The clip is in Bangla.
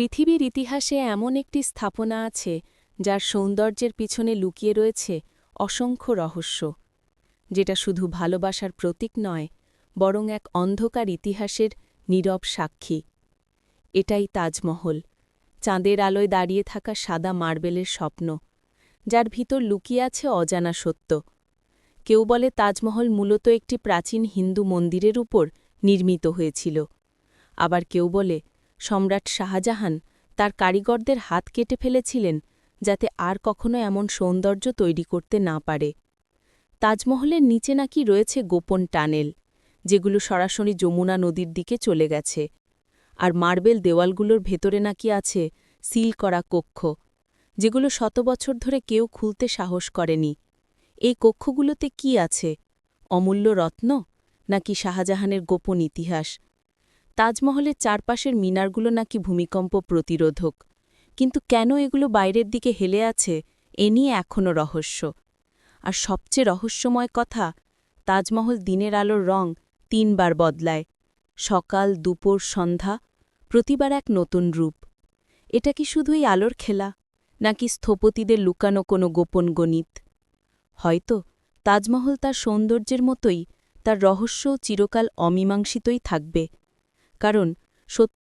পৃথিবীর ইতিহাসে এমন একটি স্থাপনা আছে, যার সৌন্দর্যের পিছনে লুকিয়ে রয়েছে অসংখ্য রহস্য। যেটা শুধু ভালোবাসার প্রতীক নয়, বরং এক অন্ধকার ইতিহাসের নীরব সাক্ষী। এটাই তাজমহল, চাঁদের আলোয় দাঁড়িয়ে থাকা সাদা মার্বেলের স্বপ্ন, যার ভিতর লুকিয়ে আছে অজানা সত্য। কেউ বলে তাজমহল মূলত একটি প্রাচীন হিন্দু মন্দিরের উপর নির্মিত হয়েছিল। আবার কেউ বলে সম্রাট শাহজাহান তার কারিগরদের হাত কেটে ফেলেছিলেন যাতে আর কখনো এমন সৌন্দর্য তৈরি করতে না পারে। তাজমহলের নিচে নাকি রয়েছে গোপন টানেল, যেগুলো সরাসরি যমুনা নদীর দিকে চলে গেছে। আর মার্বেল দেওয়ালগুলোর ভেতরে নাকি আছে সিল করা কক্ষ, যেগুলো শত বছর ধরে কেউ খুলতে সাহস করেনি। এই কক্ষগুলোতে কি আছে? অমূল্য রত্ন নাকি শাহজাহানের গোপন ইতিহাস? তাজমহলের চারপাশের মিনারগুলো নাকি ভূমিকম্প প্রতিরোধক। কিন্তু কেন এগুলো বাইরের দিকে হেলে আছে, এ নিয়ে এখনও রহস্য। আর সবচেয়ে রহস্যময় কথা, তাজমহল দিনের আলোর রং তিনবার বদলায়। সকাল, দুপুর, সন্ধ্যা, প্রতিবার এক নতুন রূপ। এটা কি শুধুই আলোর খেলা, নাকি স্থপতিদের লুকানো কোনো গোপন গণিত? হয়তো তাজমহল তার সৌন্দর্যের মতোই, তার রহস্য চিরকাল অমীমাংসিতই থাকবে। কারণ সত্য